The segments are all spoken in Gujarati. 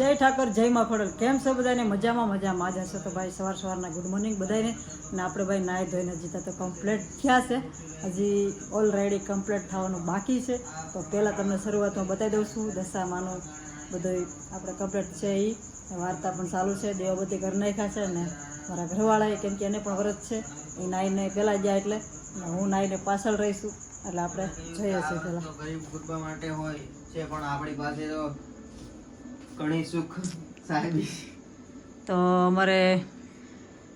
જય ઠાકર, જય માં કેમ છો બધાને મજામાં મજામાં. જ હશે તો ભાઈ સવાર સવારના ગુડ મોર્નિંગ બધાને ને આપણે ભાઈ નાહી ધોઈને હજી તો કમ્પ્લીટ થયા છે. હજી ઓલરેડી કમ્પ્લીટ થવાનું બાકી છે. તો પહેલાં તમને શરૂઆતમાં બતાવી દઉં છું. દશામાનું બધું આપણે કમ્પ્લીટ છે એ વાર્તા પણ ચાલુ છે. દેવાબતી ઘર નાખ્યા છે ને મારા ઘરવાળાએ કેમ કે એને પણ વ્રત છે. એ નાહીને પહેલાં જાય એટલે હું નાહીને પાછળ રહીશું. એટલે આપણે જોઈએ છીએ પહેલાં. માટે હોય છે, પણ આપણી પાસે તો ઘણી સુખ સાહેબી. તો અમારે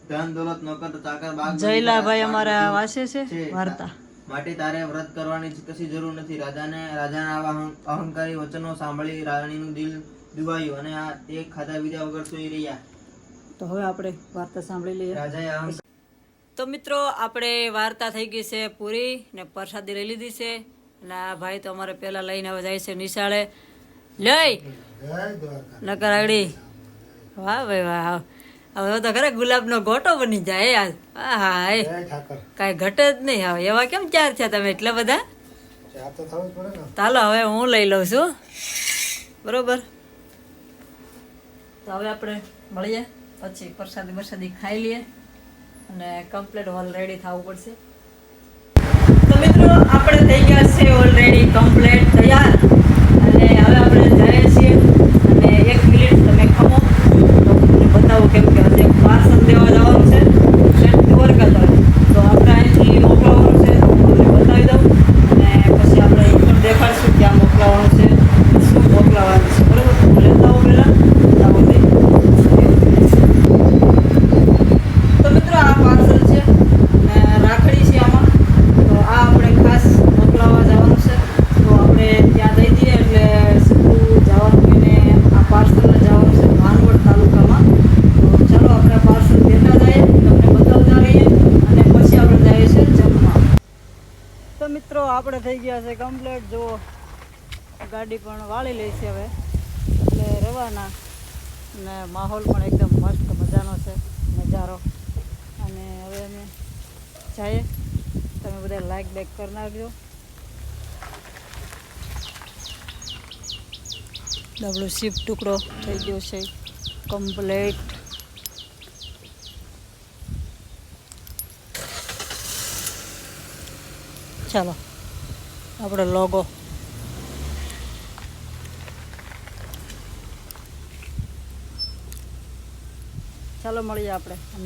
ધન દોલત નોકર ચાકર બાગ જયલાભાઈ અમારા વાસે છે. વાર્તા. માટે તારે વ્રત કરવાની કશી જરૂર નથી. રાજાને રાજાના આવા અહંકારી વચનો સાંભળી રાણીનું દિલ દુભાયું અને આ તે ખાધા પીધા વગર સૂઈ રહ્યા. તો હવે આપણે વાર્તા સાંભળી લઈએ. રાજાએ તો મિત્રો આપણે વાર્તા થઈ ગઈ છે પૂરી ને પ્રસાદી લઈ લીધી છે. અને આ ભાઈ તો અમારે પહેલાં લઈને હવે જાય છે નિશાળે. લઈ! નકર વાહ ભાઈ વાહ હવે તો ખરે ગુલાબનો ગોટો બની જાય યાર હા હા કાંઈ ઘટે જ નહીં હવે. એવા કેમ ચાર છે તમે એટલા બધા? ચાલો હવે હું લઈ લઉં છું. બરોબર. તો હવે આપણે મળીએ. પછી પ્રસાદી બરસાદી ખાઈ લઈએ. અને કમ્પ્લીટ ઓલરેડી થવું પડશે. તો મિત્રો આપણે થઈ ગયા છે ઓલરેડી કમ્પ્લીટ તૈયાર અને હવે આપણે જઈએ છીએ અને એક મિનિટ તમે ખમો તો તમને બતાવું કેમ કે હજી પાર્સલ દેવા જવાનું છે છેક દ્વારકા તરફ. તો આપણે અહીંથી મોકલાવવાનું છે તો હું તમને બતાવી દઉં અને પછી આપણે એ પણ દેખાડશું ક્યાં મોકલાવવાનું છે શું મોકલાવવાનું છે બરોબર તો હું લેતા આવું પહેલાં તો મિત્રો આ પાર્સલ છે ને રાખડી છે આમાં તો આ આપણે ખાસ મોકલાવવા જવાનું છે તો આપણે ત્યાં દઈ દઈએ એટલે સીધું જવાનું એને આ પાર્સલને જવાનું છે ભાનવડ તાલુકામાં તો ચાલો આપણે પાર્સલ દેતા જઈએ તમને બતાવતા રહીએ અને પછી આપણે જઈએ છીએ જમવા તો મિત્રો, આપણે થઈ ગયા છે કમ્પ્લેટ જો ગાડી પણ વાળી લઈ છે હવે. એટલે રવાના. ને માહોલ પણ એકદમ મસ્ત મજાનો છે, નજારો. અને હવે અમે જઈએ. તમે બધા લાઈક બેક કરી નાખજો. ડબલું શીપ ટુકડો થઈ ગયો છે. કમ્પ્લેટ ચાલો. આપણો લોગો. ચાલો મળીએ આપણે, આમ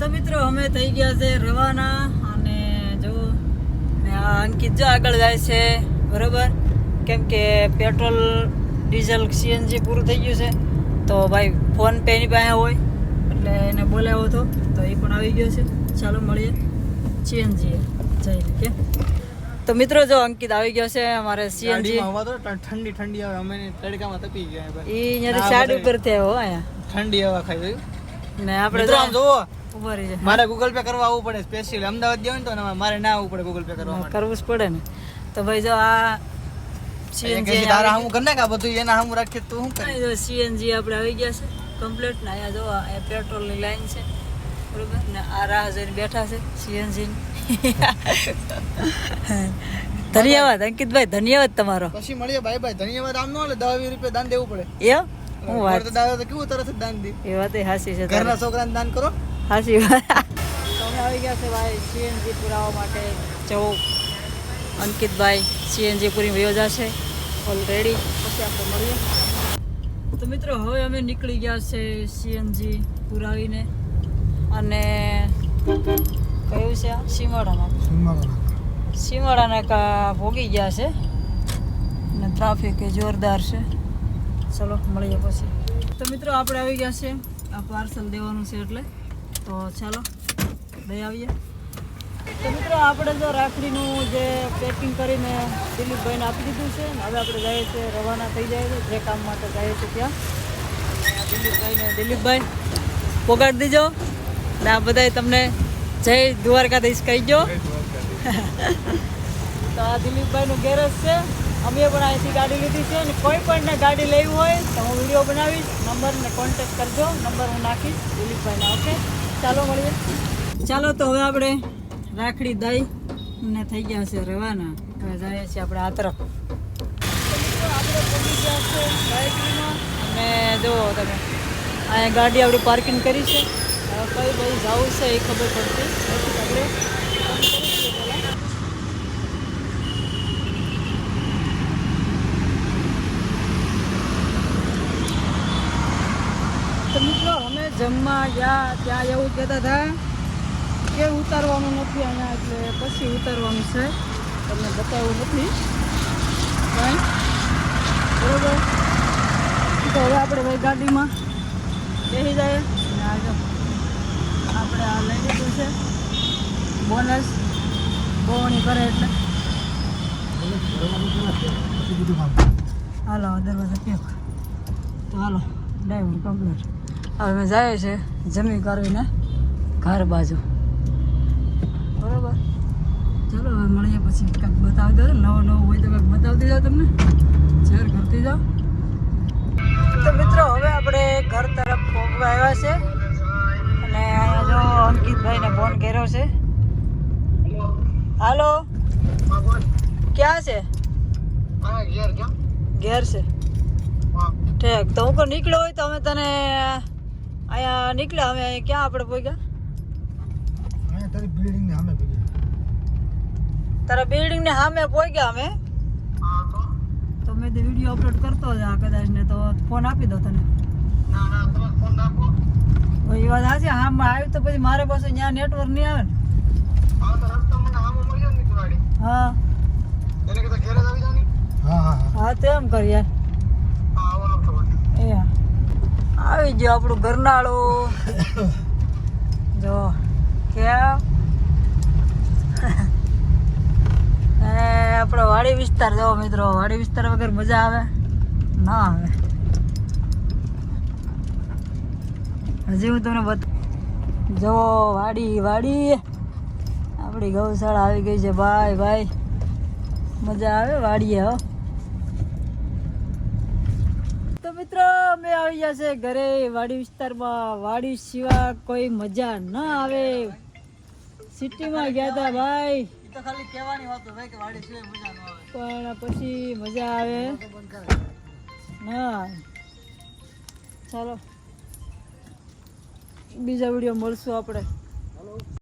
તો મિત્રો, અમે થઈ ગયા છે રવાના અને જો અંકિત જો આગળ જાય છે, બરાબર? કેમ કે પેટ્રોલ, ડીઝલ, સીએનજી પૂરું થઈ ગયું છે. તો ભાઈ, ફોન પે પાસે હોય, એટલે એને બોલાવ્યો હતો, તો એ પણ આવી ગયો છે. ચાલો મળીએ. સીએનજી જઈને કે? તો મિત્રો જો અંકિત આવી ગયો છે અમારે સીએનજી. હવા તો ઠંડી ઠંડી આવે. અમે તડકામાં તપી ગયા. એ અહીંયાથી સાઈડ ઉપર થયો અહીંયા. ઠંડી હવા ખાઈ ગયું ને આપણે મિત્રો આમ જોવો ઊભા રહી જાય. મારે ગૂગલ પે કરવા આવવું પડે સ્પેશિયલ અમદાવાદ જવું ને તો મારે ના આવવું પડે ગૂગલ પે કરવા કરવું જ પડે ને. તો ભાઈ જો આ સીએનજી તારા હું કરી નાખ બધું એના હું રાખીએ તો શું કરે જો સીએનજી આપણે આવી ગયા છે કમ્પ્લીટ ના અહીંયા જો અહીંયા પેટ્રોલની લાઈન છે. બરોબર? ને આ રાહ જઈને બેઠા છે સીએનજી ધન્યવાદ અંકિતભાઈ ધન્યવાદ તમારો. પછી મળીએ બાય બાય. ધન્યવાદ આમ નો હાલે દસ વીસ રૂપિયા દાન દેવું પડે. એમ? હું વાત તો તો કેવું તરત દાન દે. એ વાત હાસી છે ઘરના છોકરાને દાન કરો. હાસી વાત. તો આવી ગયા છે ભાઈ સીએનજી પુરાવા માટે. ચૌક અંકિતભાઈ સીએનજી પૂરી વયો જશે. ઓલરેડી પછી આપણે મળીએ. તો મિત્રો હવે અમે નીકળી ગયા છે સીએનજી પુરાવીને. અને કયું છે? આ સીમાડામાં સીમાડાના કા ભોગી ગયા છે. અને ટ્રાફિક એ જોરદાર છે. ચલો મળીએ પછી. તો મિત્રો આપણે આવી ગયા છે આ પાર્સલ દેવાનું છે એટલે. તો ચાલો લઈ આવીએ. તો મિત્રો આપણે જો રાખડીનું જે પેકિંગ કરીને દિલીપભાઈને આપી દીધું છે ને હવે આપણે જઈએ છીએ રવાના થઈ જાય છે. જે કામ માટે જઈએ છીએ ત્યાં. દિલીપભાઈને દિલીપભાઈ પોગાડી દીજો. ને આ બધાય તમને જય દ્વારકાધીશ કહી દો તો આ દિલીપભાઈનું ગેરેજ છે. અમે પણ અહીંથી ગાડી લીધી છે અને કોઈ પણને ગાડી લેવી હોય તો હું વીડિયો બનાવીશ. નંબરને કોન્ટેક્ટ કરજો. નંબર હું નાખીશ દિલીપભાઈને ઓકે? ચાલો મળીએ. ચાલો તો હવે આપણે રાખડી દઈ ને થઈ ગયા છે રવાના. હવે જઈએ છીએ આપણે આ તરફ. અને ગયા જુઓ તમે અહીંયા ગાડી આપણી પાર્કિંગ કરી છે. કઈ બાજુ જવું છે એ ખબર પડતી. તો મિત્રો, અમે જમવા ગયા, ત્યાં એવું કહેતા હતા કે ઉતારવાનું નથી અહીંયા, એટલે પછી ઉતારવાનું છે. તમને બતાવવું નથી. કાંઈ બરોબર. તો હવે આપણે ભાઈ ગાડીમાં બેસી જાય. આપણે આ લઈ લીધું છે. બોનસ બોવણી કરે એટલે. હાલો દરવાજા પેક તો હાલો ડ્રાઈવર કમ્પ્લીટ હવે અમે જાય છે જમી કરવીને ઘર બાજુ. બરોબર? ચલો, હવે મળીએ પછી કંઈક બતાવી દો નવો નવો હોય તો કંઈક બતાવતી જાઓ તમને. શેર કરતી જાઓ. તો મિત્રો, હવે આપણે ઘર તરફ પહોંચવા આવ્યા છે. અને જો અંકિતભાઈને ફોન કર્યો છે. હાલો. ક્યાં છે? ઘેર છે. ઠેક તો હું કોઈ નીકળ્યો હોય તો અમે તને અહીંયા નીકળ્યા અમે અહીંયા ક્યાં આપણે પહોંચ્યા તારી બિલ્ડિંગ ને સામે તારા બિલ્ડિંગ ને સામે પહોંચ્યા અમે તો મેં વીડિયો અપલોડ કરતો જ આ કદાચ ને તો ફોન આપી દો તને. એ વાત સાચી આમ આવ્યું તો પછી મારે પાસે ત્યાં નેટવર્ક નહીં આવે ને. હા હા. હા હા તો એમ કર યાર. એ આવી ગયો આપણું ઘરનાળું. જો કેમ આપણો વાડી વિસ્તાર જો મિત્રો વાડી વિસ્તાર વગર મજા આવે? ના આવે. હજી હું તમને બત જો, વાડી વાડી. આપણી ગૌશાળા આવી ગઈ છે. ભાઈ ભાઈ. મજા આવે વાડીએ, હો. તો મિત્રો, અમે આવી ગયા છે ઘરે વાડી વિસ્તારમાં. વાડી સિવાય કોઈ મજા ન આવે. સિટીમાં ગયા હતા ભાઈ. પણ પછી મજા આવે. ના ચાલો. બીજા વીડિયો મળશું આપણે.